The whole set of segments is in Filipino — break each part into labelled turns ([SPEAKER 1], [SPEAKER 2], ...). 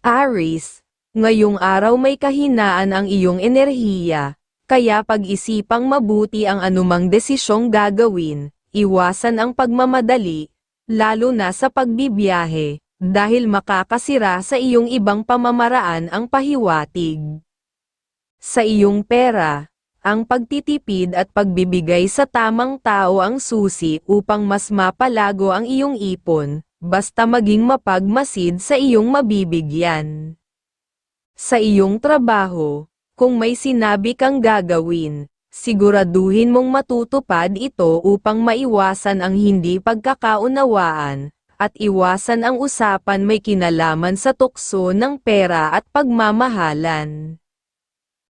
[SPEAKER 1] Aris, ngayong araw may kahinaan ang iyong enerhiya, kaya pag-isipang mabuti ang anumang desisyong gagawin, iwasan ang pagmamadali, lalo na sa pagbibiyahe, dahil makakasira sa iyong ibang pamamaraan ang pahiwatig. Sa iyong pera, ang pagtitipid at pagbibigay sa tamang tao ang susi upang mas mapalago ang iyong ipon, basta maging mapagmasid sa iyong mabibigyan. Sa iyong trabaho, kung may sinabi kang gagawin, siguraduhin mong matutupad ito upang maiwasan ang hindi pagkakaunawaan, at iwasan ang usapan may kinalaman sa tukso ng pera at pagmamahalan.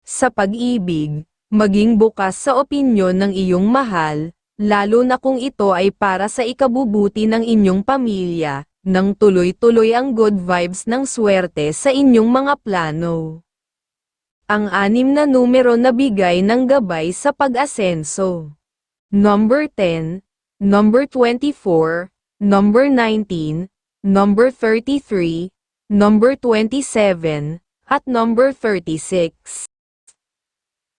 [SPEAKER 1] Sa pag-ibig, maging bukas sa opinyon ng iyong mahal, lalo na kung ito ay para sa ikabubuti ng inyong pamilya, nang tuloy-tuloy ang good vibes ng swerte sa inyong mga plano. Ang anim na numero na bigay ng gabay sa pag-asenso. Number 10, number 24, number 19, number 33, number 27, at number 36.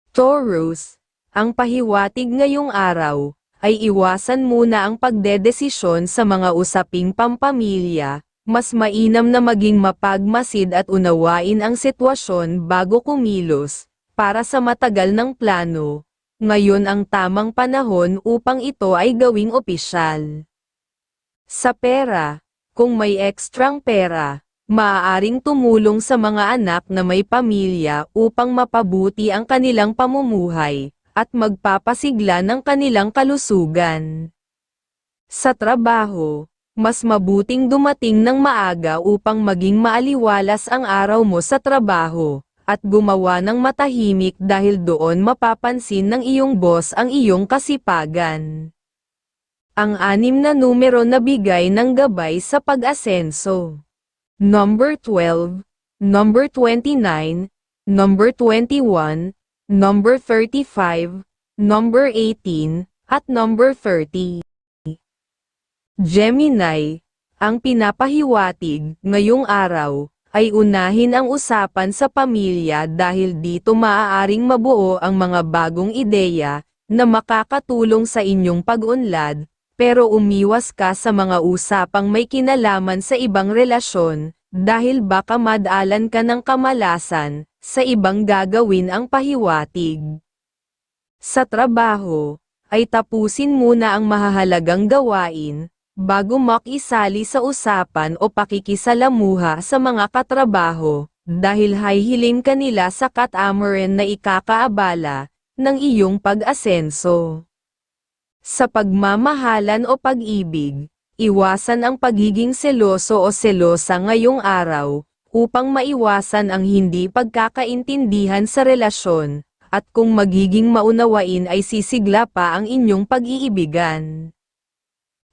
[SPEAKER 1] Taurus, ang pahiwatig ngayong araw, ay iwasan muna ang pagdedesisyon sa mga usaping pampamilya, mas mainam na maging mapagmasid at unawain ang sitwasyon bago kumilos, para sa matagal ng plano. Ngayon ang tamang panahon upang ito ay gawing opisyal. Sa pera, kung may ekstrang pera, maaaring tumulong sa mga anak na may pamilya upang mapabuti ang kanilang pamumuhay, at magpapasigla ng kanilang kalusugan. Sa trabaho, mas mabuting dumating ng maaga upang maging maaliwalas ang araw mo sa trabaho, at gumawa ng matahimik dahil doon mapapansin ng iyong boss ang iyong kasipagan. Ang anim na numero na bigay ng gabay sa pag-asenso. Number 12, number 29, number 21, number 35, number 18, at number 30. Gemini, ang pinapahiwatig ngayong araw, ay unahin ang usapan sa pamilya dahil dito maaaring mabuo ang mga bagong ideya na makakatulong sa inyong pag-unlad, pero umiwas ka sa mga usapang may kinalaman sa ibang relasyon, dahil baka madalan ka ng kamalasan, sa ibang gagawin ang pahiwatig. Sa trabaho, ay tapusin muna ang mahahalagang gawain, bago makisali sa usapan o pakikisalamuha sa mga katrabaho, dahil hihiling kanila sa katamaran na ikakaabala, ng iyong pag-asenso. Sa pagmamahalan o pag-ibig, iwasan ang pagiging seloso o selosa ngayong araw, upang maiwasan ang hindi pagkakaintindihan sa relasyon, at kung magiging maunawain ay sisigla pa ang inyong pag-iibigan.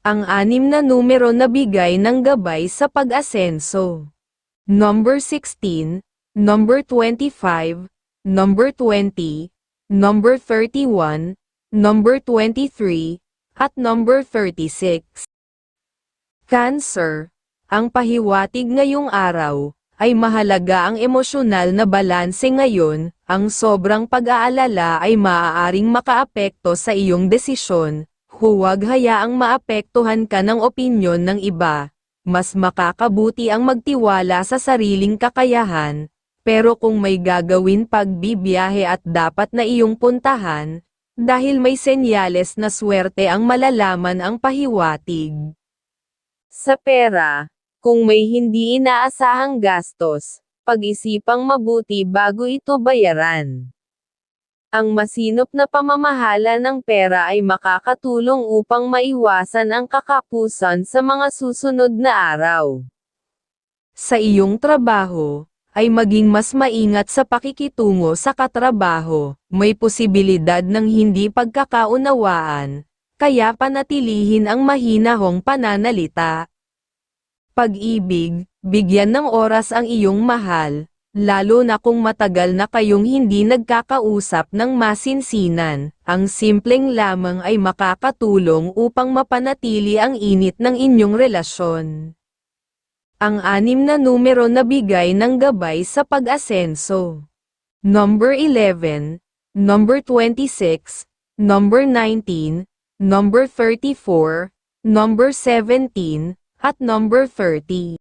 [SPEAKER 1] Ang anim na numero na bigay ng gabay sa pag-asenso. Number 16, number 25, number 20, number 31, number 23, at number 36. Cancer, ang pahiwatig ngayong araw, ay mahalaga ang emosyonal na balanse ngayon, ang sobrang pag-aalala ay maaaring makaapekto sa iyong desisyon, huwag hayaang maapektuhan ka ng opinyon ng iba. Mas makakabuti ang magtiwala sa sariling kakayahan, pero kung may gagawin pagbibiyahe at dapat na iyong puntahan, dahil may senyales na swerte ang malalaman ang pahiwatig. Sa pera, kung may hindi inaasahang gastos, pag-isipang mabuti bago ito bayaran. Ang masinop na pamamahala ng pera ay makakatulong upang maiwasan ang kakapusan sa mga susunod na araw. Sa iyong trabaho, ay maging mas maingat sa pakikitungo sa katrabaho, may posibilidad ng hindi pagkakaunawaan, kaya panatilihin ang mahinahong pananalita. Pag-ibig, bigyan ng oras ang iyong mahal, lalo na kung matagal na kayong hindi nagkakausap ng masinsinan, ang simpleng lamang ay makakatulong upang mapanatili ang init ng inyong relasyon. Ang anim na numero na bigay ng gabay sa pag-asenso. Number 11, number 26, number 19, number 34, number 17, at number 30.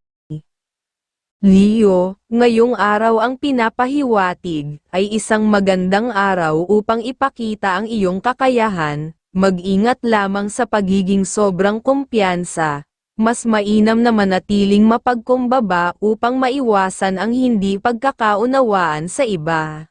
[SPEAKER 1] Leo, ngayong araw ang pinapahiwatig ay isang magandang araw upang ipakita ang iyong kakayahan, mag-ingat lamang sa pagiging sobrang kumpiyansa, mas mainam na manatiling mapagkumbaba upang maiwasan ang hindi pagkakaunawaan sa iba.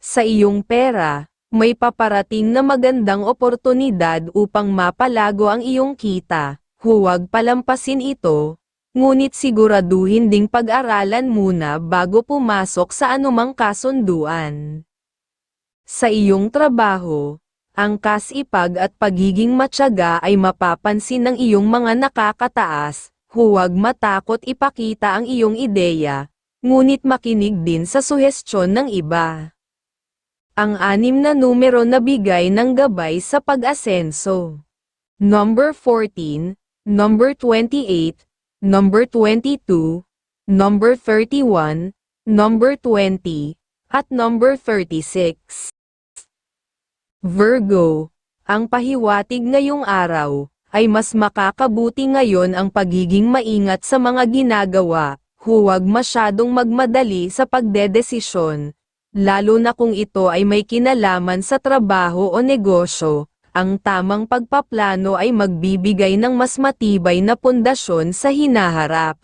[SPEAKER 1] Sa iyong pera, may paparating na magandang oportunidad upang mapalago ang iyong kita, huwag palampasin ito, ngunit siguraduhin ding pag-aralan muna bago pumasok sa anumang kasunduan. Sa iyong trabaho, ang kasipag at pagiging matyaga ay mapapansin ng iyong mga nakakataas, huwag matakot ipakita ang iyong ideya, ngunit makinig din sa suhestyon ng iba. Ang anim na numero na bigay ng gabay sa pag-asenso. Number 14, number 28, number 22, number 31, number 20, at number 36. Virgo, ang pahiwatig ngayong araw, ay mas makakabuti ngayon ang pagiging maingat sa mga ginagawa, huwag masyadong magmadali sa pagdedesisyon, lalo na kung ito ay may kinalaman sa trabaho o negosyo, ang tamang pagpaplano ay magbibigay ng mas matibay na pundasyon sa hinaharap.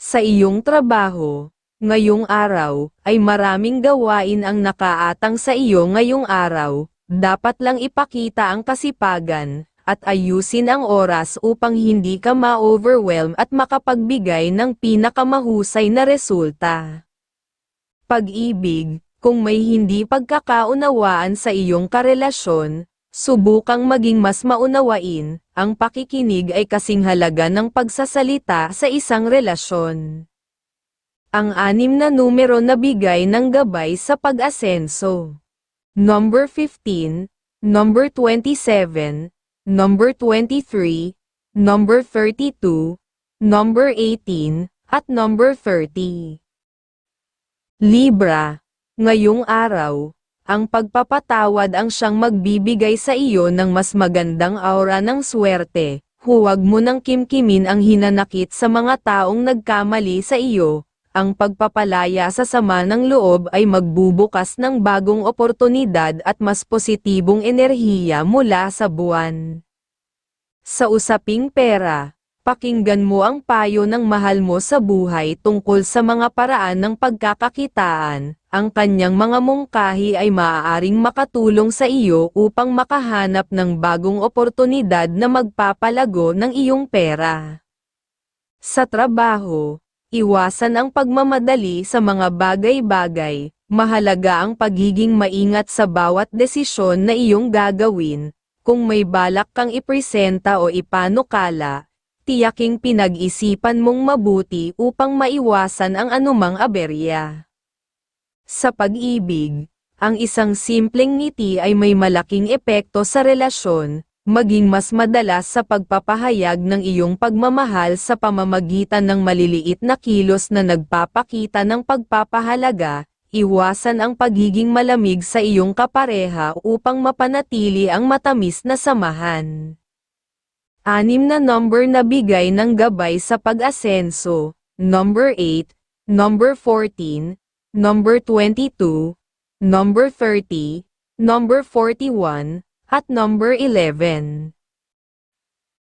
[SPEAKER 1] Sa iyong trabaho, ngayong araw, ay maraming gawain ang nakaatang sa iyo ngayong araw, dapat lang ipakita ang kasipagan, at ayusin ang oras upang hindi ka ma-overwhelm at makapagbigay ng pinakamahusay na resulta. Pag-ibig, kung may hindi pagkakaunawaan sa iyong karelasyon, subukang maging mas maunawain, ang pakikinig ay kasing halaga ng pagsasalita sa isang relasyon. Ang anim na numero na bigay ng gabay sa pag-asenso. Number 15, number 27, number 23, number 32, number 18, at number 30. Libra, ngayong araw, ang pagpapatawad ang siyang magbibigay sa iyo ng mas magandang aura ng swerte. Huwag mo nang kimkimin ang hinanakit sa mga taong nagkamali sa iyo. Ang pagpapalaya sa sama ng loob ay magbubukas ng bagong oportunidad at mas positibong enerhiya mula sa buwan. Sa usaping pera, pakinggan mo ang payo ng mahal mo sa buhay tungkol sa mga paraan ng pagkakakitaan, ang kanyang mga mungkahi ay maaaring makatulong sa iyo upang makahanap ng bagong oportunidad na magpapalago ng iyong pera. Sa trabaho, iwasan ang pagmamadali sa mga bagay-bagay, mahalaga ang pagiging maingat sa bawat desisyon na iyong gagawin, kung may balak kang ipresenta o ipanukala, tiyaking pinag-isipan mong mabuti upang maiwasan ang anumang aberya. Sa pag-ibig, ang isang simpleng ngiti ay may malaking epekto sa relasyon, maging mas madalas sa pagpapahayag ng iyong pagmamahal sa pamamagitan ng maliliit na kilos na nagpapakita ng pagpapahalaga, iwasan ang pagiging malamig sa iyong kapareha upang mapanatili ang matamis na samahan. Anim na number na bigay ng gabay sa pag-asenso, number 8, number 14, number 22, number 30, number 41, at number 11.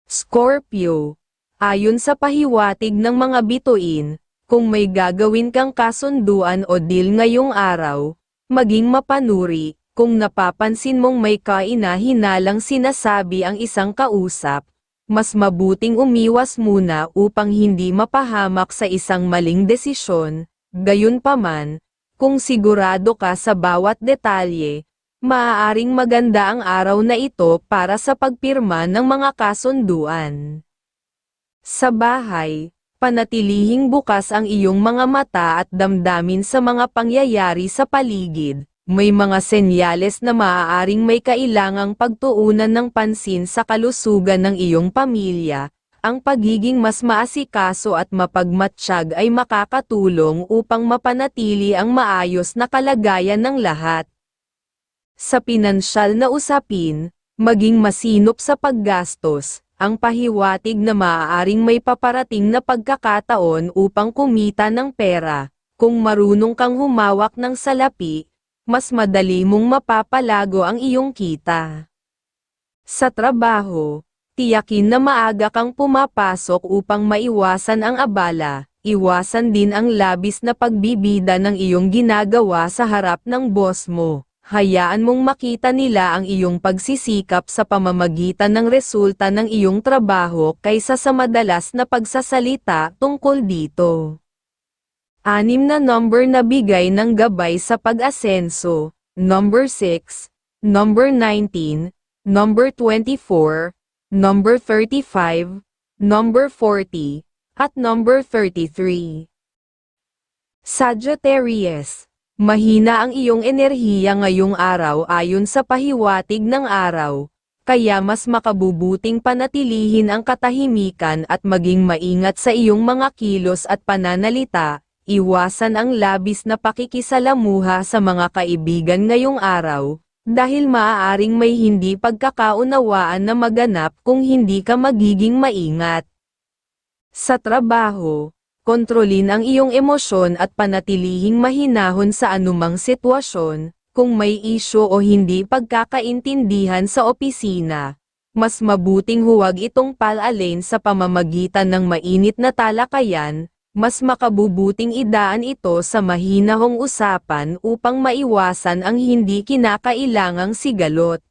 [SPEAKER 1] Scorpio, ayon sa pahiwatig ng mga bituin, kung may gagawin kang kasunduan o deal ngayong araw, maging mapanuri, kung napapansin mong may kaina-hinalang sinasabi ang isang kausap, mas mabuting umiwas muna upang hindi mapahamak sa isang maling desisyon, gayunpaman, kung sigurado ka sa bawat detalye, maaaring maganda ang araw na ito para sa pagpirma ng mga kasunduan. Sa bahay, panatilihing bukas ang iyong mga mata at damdamin sa mga pangyayari sa paligid, may mga senyales na maaaring may kailangang pagtuunan ng pansin sa kalusugan ng iyong pamilya, ang pagiging mas maasikaso at mapagmatsyag ay makakatulong upang mapanatili ang maayos na kalagayan ng lahat. Sa pinansyal na usapin, maging masinop sa paggastos, ang pahiwatig na maaaring may paparating na pagkakataon upang kumita ng pera. Kung marunong kang humawak ng salapi, mas madali mong mapapalago ang iyong kita. Sa trabaho, tiyakin na maaga kang pumapasok upang maiwasan ang abala, iwasan din ang labis na pagbibida ng iyong ginagawa sa harap ng boss mo. Hayaan mong makita nila ang iyong pagsisikap sa pamamagitan ng resulta ng iyong trabaho kaysa sa madalas na pagsasalita tungkol dito. Anim na number na bigay ng gabay sa pag-asenso, number 6, number 19, number 24, number 35, number 40, at number 33. Sagittarius, mahina ang iyong enerhiya ngayong araw ayon sa pahiwatig ng araw, kaya mas makabubuting panatilihin ang katahimikan at maging maingat sa iyong mga kilos at pananalita, iwasan ang labis na pakikisalamuha sa mga kaibigan ngayong araw, dahil maaaring may hindi pagkakaunawaan na maganap kung hindi ka magiging maingat. Sa trabaho, kontrolin ang iyong emosyon at panatilihing mahinahon sa anumang sitwasyon, kung may isyo o hindi pagkakaintindihan sa opisina. Mas mabuting huwag itong palalin sa pamamagitan ng mainit na talakayan, mas makabubuting idaan ito sa mahinahong usapan upang maiwasan ang hindi kinakailangang sigalot.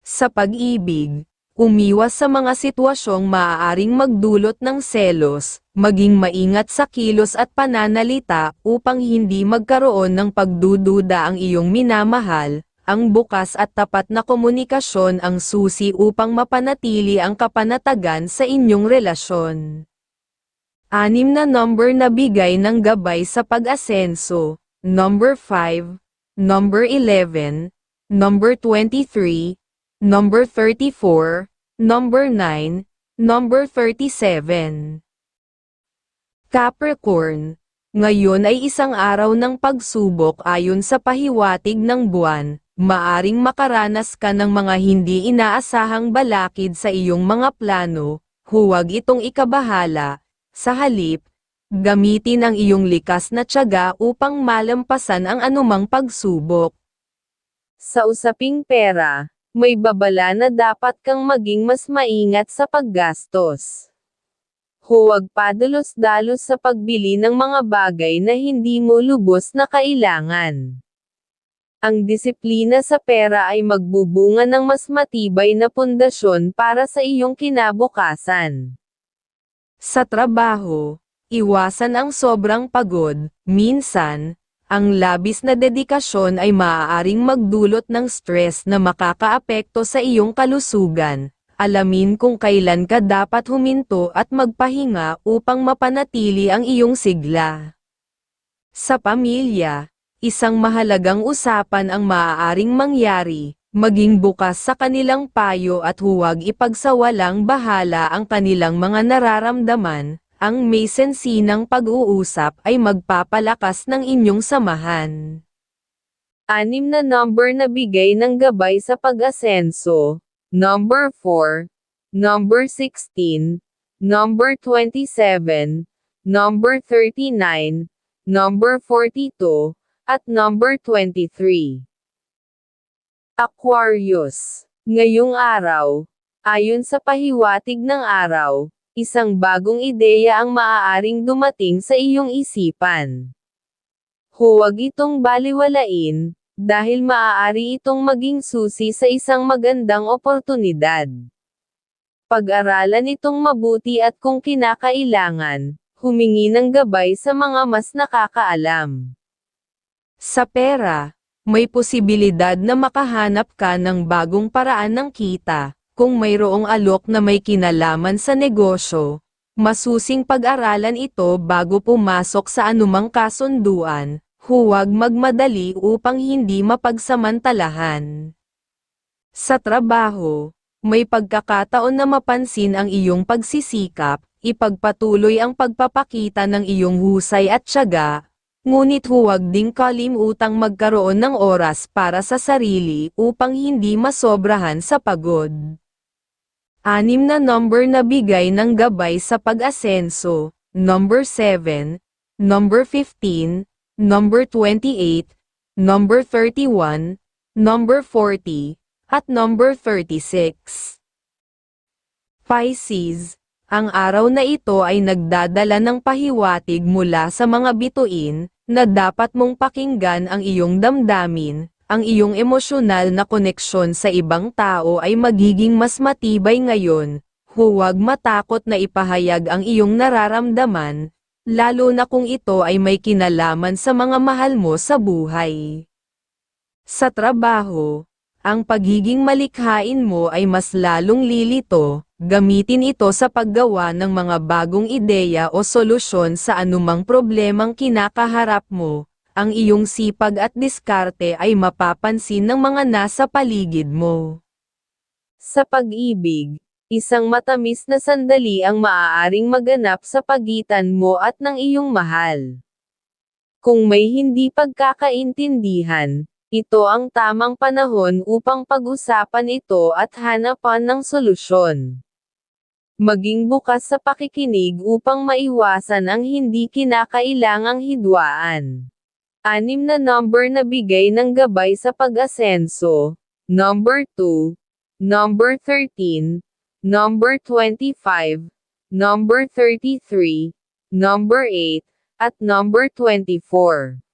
[SPEAKER 1] Sa pag-ibig, umiwas sa mga sitwasyong maaaring magdulot ng selos, maging maingat sa kilos at pananalita upang hindi magkaroon ng pagdududa ang iyong minamahal, ang bukas at tapat na komunikasyon ang susi upang mapanatili ang kapanatagan sa inyong relasyon. Anim na number na bigay ng gabay sa pag-asenso, number 5, number 11, number 23, number 34, number 9, number 37. Capricorn, ngayon ay isang araw ng pagsubok ayon sa pahiwatig ng buwan, maaring makaranas ka ng mga hindi inaasahang balakid sa iyong mga plano, huwag itong ikabahala, sa halip, gamitin ang iyong likas na tiyaga upang malampasan ang anumang pagsubok. Sa usaping pera, may babala na dapat kang maging mas maingat sa paggastos. Huwag padalos-dalos sa pagbili ng mga bagay na hindi mo lubos na kailangan. Ang disiplina sa pera ay magbubunga ng mas matibay na pundasyon para sa iyong kinabukasan. Sa trabaho, iwasan ang sobrang pagod, minsan, ang labis na dedikasyon ay maaaring magdulot ng stress na makakaapekto sa iyong kalusugan. Alamin kung kailan ka dapat huminto at magpahinga upang mapanatili ang iyong sigla. Sa pamilya, isang mahalagang usapan ang maaaring mangyari, maging bukas sa kanilang payo at huwag ipagsawalang bahala ang kanilang mga nararamdaman, ang may sensinang pag-uusap ay magpapalakas ng inyong samahan. Anim na number na bigay ng gabay sa pag-asenso, number 4, number 16, number 27, number 39, number 42, at number 23. Aquarius. Ngayong araw, ayon sa pahiwatig ng araw, isang bagong ideya ang maaaring dumating sa iyong isipan. Huwag itong baliwalain, dahil maaari itong maging susi sa isang magandang oportunidad. Pag-aralan itong mabuti at kung kinakailangan, humingi ng gabay sa mga mas nakakaalam. Sa pera, may posibilidad na makahanap ka ng bagong paraan ng kita, kung mayroong alok na may kinalaman sa negosyo, masusing pag-aralan ito bago pumasok sa anumang kasunduan, huwag magmadali upang hindi mapagsamantalahan. Sa trabaho, may pagkakataon na mapansin ang iyong pagsisikap, ipagpatuloy ang pagpapakita ng iyong husay at tiyaga, ngunit huwag ding kalimutang magkaroon ng oras para sa sarili upang hindi masobrahan sa pagod. Anim na number na bigay ng gabay sa pag-asenso, number 7, number 15, number 28, number 31, number 40, at number 36. Pisces, ang araw na ito ay nagdadala ng pahiwatig mula sa mga bituin, na dapat mong pakinggan ang iyong damdamin, ang iyong emosyonal na koneksyon sa ibang tao ay magiging mas matibay ngayon, huwag matakot na ipahayag ang iyong nararamdaman, lalo na kung ito ay may kinalaman sa mga mahal mo sa buhay. Sa trabaho, ang pagiging malikhain mo ay mas lalong lilito, gamitin ito sa paggawa ng mga bagong ideya o solusyon sa anumang problemang kinakaharap mo, ang iyong sipag at diskarte ay mapapansin ng mga nasa paligid mo. Sa pag-ibig, isang matamis na sandali ang maaaring maganap sa pagitan mo at ng iyong mahal. Kung may hindi pagkakaintindihan, ito ang tamang panahon upang pag-usapan ito at hanapan ng solusyon. Maging bukas sa pakikinig upang maiwasan ang hindi kinakailangang hidwaan. Anim na number na bigay ng gabay sa pag-asenso, number 2, number 13, number 25, number 33, number 8, at number 24.